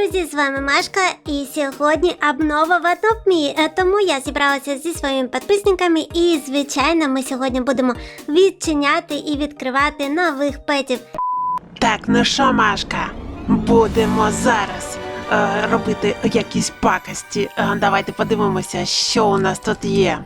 друзі, з вами Машка, і сьогодні обнова в Adopt.me, Е, Тому я зібралася зі своїми підписниками, і звичайно, ми сьогодні будемо відчиняти і відкривати нових петів. Так, ну що, Машка, будемо зараз е, робити якісь пакості. Е, давайте подивимося, що у нас тут є.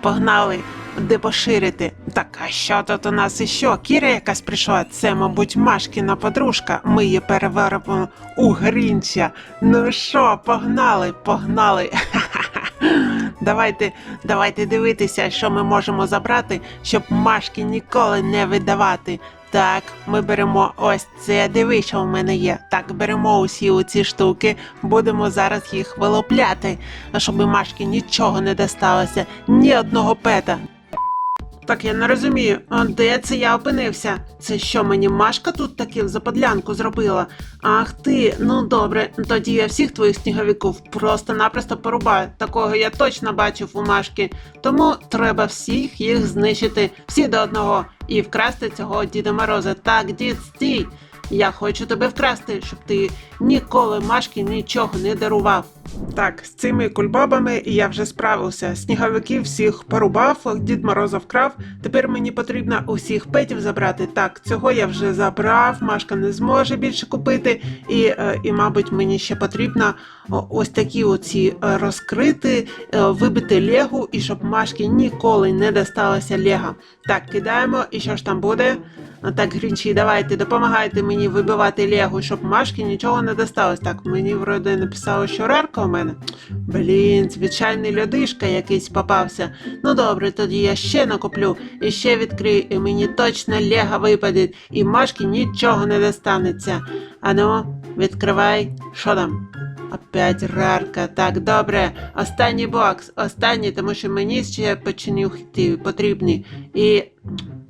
Погнали дебоширити. Так, а що тут у нас іще? Кіра якась прийшла. Це, мабуть, Машкіна подружка. Ми її переверимо у Грінча. Ну що, погнали, погнали. Давайте, давайте дивитися, що ми можемо забрати, щоб Машки ніколи не видавати. Так, ми беремо ось це. Диви, що в мене є. Так, беремо усі оці штуки, будемо зараз їх вилопляти, щоб Машки нічого не досталося, ні одного пета. Так, я не розумію, де це я опинився? Це що мені Машка тут таки западлянку зробила? Ах ти, ну добре, тоді я всіх твоїх сніговиків просто-напросто порубаю. Такого я точно бачив у Машки. Тому треба всіх їх знищити, всі до одного, і вкрасти цього Діда Мороза. Так, дід, стій! Я хочу тебе вкрасти, щоб ти ніколи Машки нічого не дарував. Так, з цими кульбабами я вже справився. Сніговиків всіх порубав, Дід Мороза вкрав. Тепер мені потрібно усіх петів забрати. Так, цього я вже забрав, Машка не зможе більше купити. І, е, і мабуть, мені ще потрібно ось такі оці е, розкрити, е, вибити легу, і щоб Машки ніколи не досталося лега. Так, кидаємо, і що ж там буде? Так, Грінчі, давайте, допомагайте мені вибивати легу, щоб Машки нічого не досталось. Так, мені вроде написало, що у мене. Блін, звичайний льодишка якийсь попався. Ну добре, тоді я ще накуплю і ще відкрию, і мені точно лего випаде, і Машки нічого не достанеться. Ану, відкривай. Що там? Опять рарка. Так, добре. Останній бокс. Останній, тому що мені ще печенюхи потрібні. І.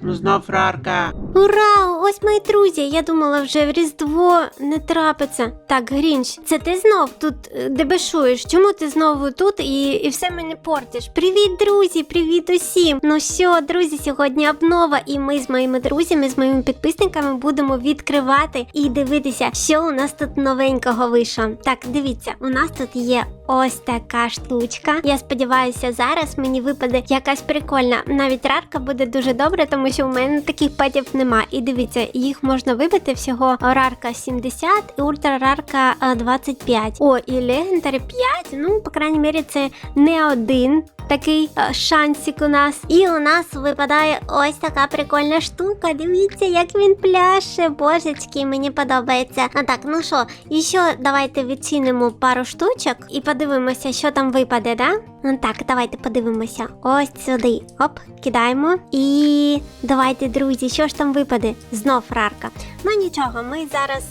Ну, знов рарка. Ура! Ось мої друзі! Я думала, вже в Різдво не трапиться. Так, Грінч, це ти знов тут е, дебешуєш? Чому ти знову тут і, і все мені портиш? Привіт, друзі! Привіт усім! Ну що, друзі, сьогодні обнова, і ми з моїми друзями, з моїми підписниками будемо відкривати і дивитися, що у нас тут новенького вийшло. Так, дивіться, у нас тут є ось така штучка. Я сподіваюся, зараз мені випаде якась прикольна. Навіть рарка буде дуже добре, тому що у мене таких петів нема. І дивіться, їх можна вибити всього рарка 70 і ультрарарка е, 25. О, і легендарі 5. Ну, по крайній мірі, це не один. Такий е, шансик у нас. І у нас випадає ось така прикольна штука. Дивіться, як він пляше. Божечки, мені подобається. А так, ну що, і що, давайте відцінимо пару штучок і подивимося, що там випаде, да? Ну так, давайте подивимося. Ось сюди. Оп, кидаємо. І давайте, друзі, що ж там випаде? Знов рарка. Ну нічого, ми зараз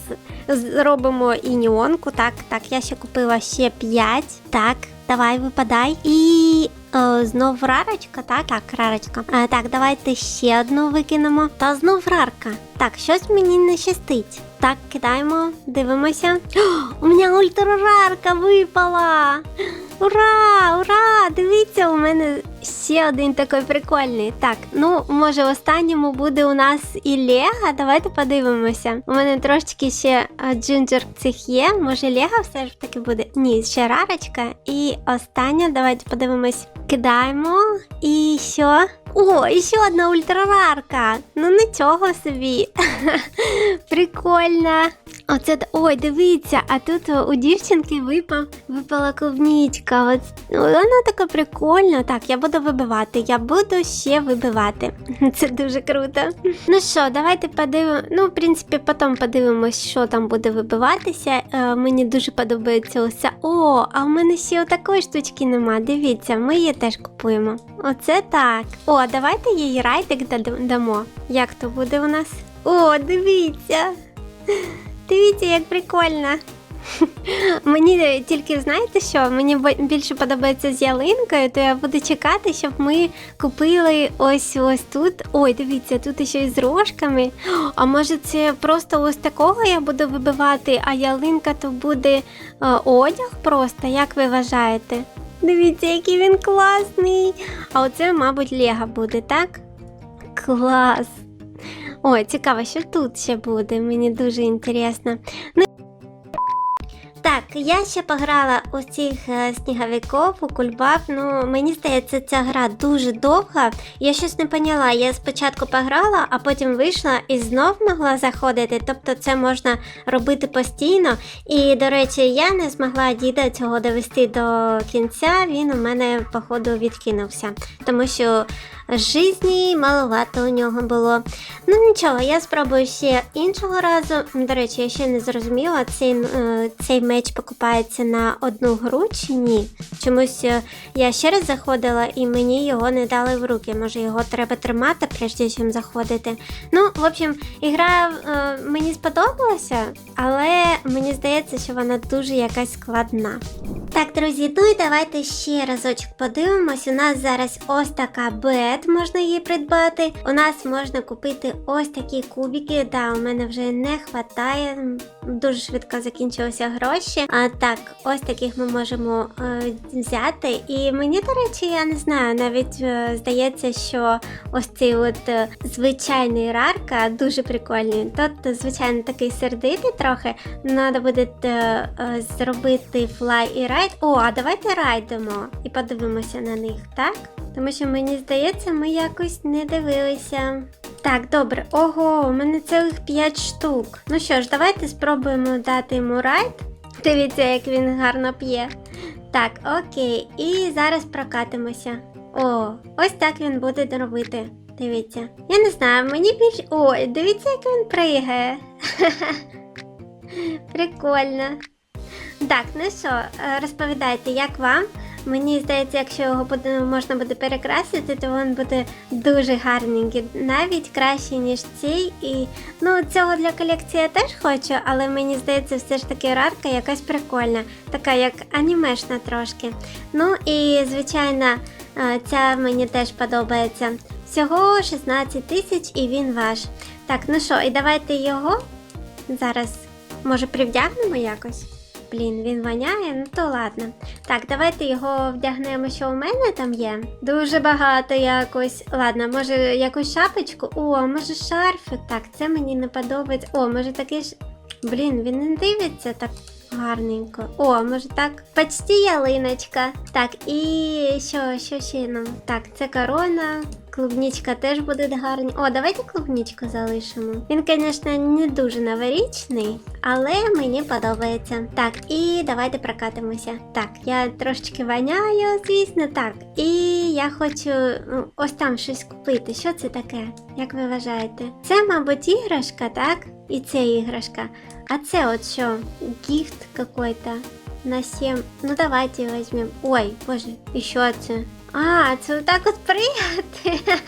зробимо і неонку. Так, так, я ще купила ще 5. Так, давай, випадай. І е, знов рарочка, так? Так, рарочка. Е, так, давайте ще одну викинемо. Та знов рарка. Так, щось мені не щастить. Так, кидаємо, дивимося. О, у мене ультрарарка випала. Ура! Ура! Дивіться, у мене ще один такий прикольний. Так, ну може в останньому буде у нас і Лего. Давайте подивимося. У мене трошечки ще а, джинджер цих є. Може Лего все ж таки буде? Ні, ще рарочка. І остання, давайте подивимось. Кидаємо. І що? О, і ще одна ультрарарка. Ну нічого собі. Прикольно. Оце ой, дивіться, а тут у дівчинки випав випала клубнічка. От ну, вона така прикольна. Так, я буду вибивати. Я буду ще вибивати. Це дуже круто. Ну що, давайте подивимо. Ну, в принципі, потім подивимось, що там буде вибиватися. Е, мені дуже подобається усе. О, а в мене ще отакої штучки нема. Дивіться, ми її теж купуємо. Оце так. О, давайте їй райтик дад- дамо. Як то буде у нас? О, дивіться. Дивіться, як прикольно. Мені тільки знаєте що? Мені більше подобається з ялинкою, то я буду чекати, щоб ми купили ось ось тут. Ой, дивіться, тут ще й з рожками. А може це просто ось такого я буду вибивати, а ялинка то буде е, одяг просто, як ви вважаєте? Дивіться, який він класний. А оце, мабуть, Лего буде, так? Клас. Ой, цікаво, що тут ще буде. Мені дуже інтересно. Ну, Так, я ще пограла у цих е, сніговиків, у кульбаб. Ну, мені здається, ця гра дуже довга. Я щось не поняла. Я спочатку пограла, а потім вийшла і знов могла заходити. Тобто це можна робити постійно. І, до речі, я не змогла діда цього довести до кінця. Він у мене, походу, відкинувся. Тому що житті маловато у нього було. Ну нічого, я спробую ще іншого разу. До речі, я ще не зрозуміла, цей, е, цей меч покупається на одну гру чи ні. Чомусь е, я ще раз заходила і мені його не дали в руки. Може його треба тримати, прежде чим заходити. Ну, в общем, ігра е, мені сподобалася, але мені здається, що вона дуже якась складна. Так, друзі, ну і давайте ще разочок подивимось. У нас зараз ось така бет, можна її придбати. У нас можна купити ось такі кубики. Да, у мене вже не вистачає. Дуже швидко закінчилися гроші. А так, ось таких ми можемо е, взяти. І мені, до речі, я не знаю, навіть е, здається, що ось цей от е, звичайний рарка дуже прикольний. Тут, звичайно, такий сердитий трохи. Треба буде е, е, зробити флай і райд. О, а давайте райдемо і подивимося на них, так? Тому що мені здається, ми якось не дивилися. Так, добре. Ого, у мене цілих 5 штук. Ну що ж, давайте спробуємо дати йому райд. Дивіться, як він гарно п'є. Так, окей. І зараз прокатимося. О, ось так він буде робити. Дивіться. Я не знаю, мені більш. Ой, дивіться, як він пригає. Прикольно. Так, ну що, е, розповідайте, як вам? Мені здається, якщо його буде, можна буде перекрасити, то він буде дуже гарненький, навіть краще, ніж цей. І ну, цього для колекції я теж хочу, але мені здається, все ж таки рарка якась прикольна, така як анімешна трошки. Ну і звичайно, е, ця мені теж подобається. Всього 16 тисяч і він ваш. Так, ну що, і давайте його зараз, може, привдягнемо якось? Блін, він воняє, ну то ладно. Так, давайте його вдягнемо, що у мене там є. Дуже багато якось. Ладно, може якусь шапочку? О, може шарфик. Так, це мені не подобається. О, може такий ж. Блін, він не дивиться так гарненько. О, може так. Почти ялиночка. Так, і що, що ще нам? Так, це корона. Клубнічка теж буде гарна. О, давайте клубнічку залишимо. Він, звісно, не дуже новорічний, але мені подобається. Так, і давайте прокатимося. Так, я трошечки воняю, звісно, так. І я хочу ну, ось там щось купити. Що це таке? Як ви вважаєте? Це, мабуть, іграшка, так? І це іграшка. А це от що? Гіфт какой-то. На 7. Ну давайте возьмем. Ой, боже, і що це? А, це отак от пригати.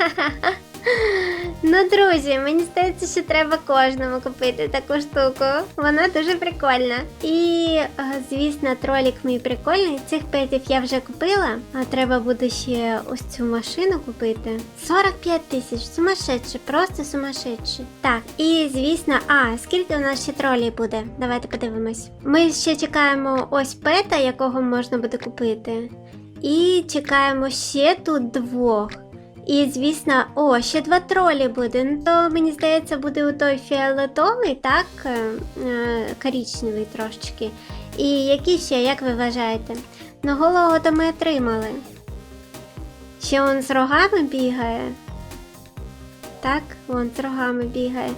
Ну, друзі, мені здається, що треба кожному купити таку штуку. Вона дуже прикольна. І, е, звісно, тролік мій прикольний. Цих петів я вже купила, а треба буде ще ось цю машину купити. 45 тисяч, сумасшедше, просто сумасшедше. Так, і звісно, а скільки у нас ще тролей буде? Давайте подивимось. Ми ще чекаємо ось пета, якого можна буде купити. І чекаємо ще тут двох. І, звісно, о, ще два тролі буде. Ну, то мені здається, буде у той фіолетовий, так, е, е, коричневий трошечки. І які ще, як ви вважаєте? Ну, голого то ми отримали. Ще він з рогами бігає. Так, вон з рогами бігає.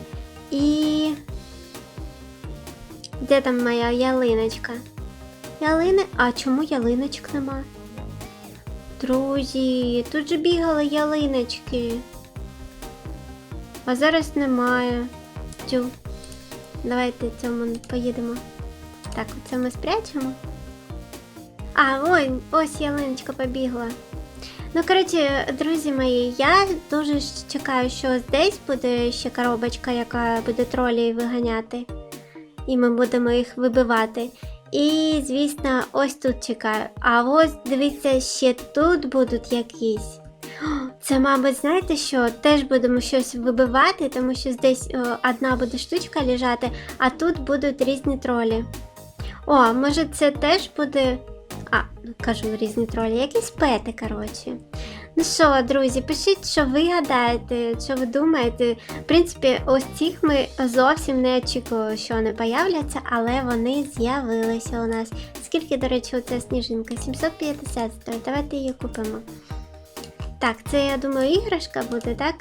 І. Де там моя ялиночка? Ялини. А чому ялиночок нема? Друзі, тут же бігали ялиночки. А зараз немає. Тю. Давайте цьому поїдемо. Так, оце ми спрячемо. А, ой, ось ялиночка побігла. Ну, коротше, друзі мої, я дуже чекаю, що десь буде ще коробочка, яка буде тролі виганяти. І ми будемо їх вибивати. І, звісно, ось тут чекаю. А ось дивіться, ще тут будуть якісь. Це, мабуть, знаєте що? Теж будемо щось вибивати, тому що десь о, одна буде штучка лежати, а тут будуть різні тролі. О, може це теж буде. А, кажу різні тролі, якісь пети, коротше. Ну що, друзі, пишіть, що ви гадаєте, що ви думаєте. В принципі, ось цих ми зовсім не очікували, що вони появляться, але вони з'явилися у нас. Скільки, до речі, оця сніжинка? 750 стоїть. Давайте її купимо. Так, це, я думаю, іграшка буде, так?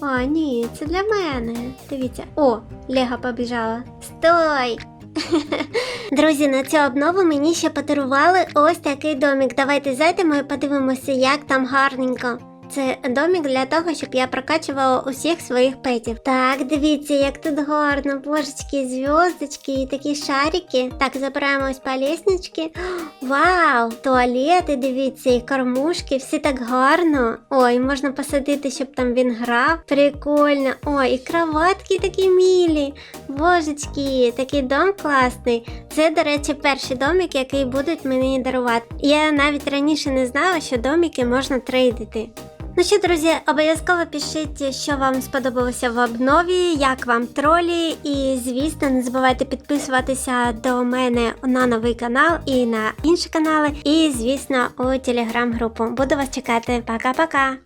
О, ні, це для мене. Дивіться. О, Лего побіжала. Стой! Друзі, на цю обнову мені ще подарували ось такий домик. Давайте зайдемо і подивимося, як там гарненько. Це домик для того, щоб я прокачувала усіх своїх петів. Так, дивіться, як тут гарно, божечки, зв'язочки і такі шарики. Так, забираємо ось по лестничці. Вау! Туалети, дивіться, і кормушки, всі так гарно. Ой, можна посадити, щоб там він грав. Прикольно. Ой, і кроватки такі мілі. Божечки, такий дом класний. Це, до речі, перший домик, який будуть мені дарувати. Я навіть раніше не знала, що домики можна трейдити. Ну що, друзі, обов'язково пишіть, що вам сподобалося в обнові, як вам тролі, і звісно, не забувайте підписуватися до мене на новий канал і на інші канали, і звісно у телеграм-групу. Буду вас чекати. Пока-пока!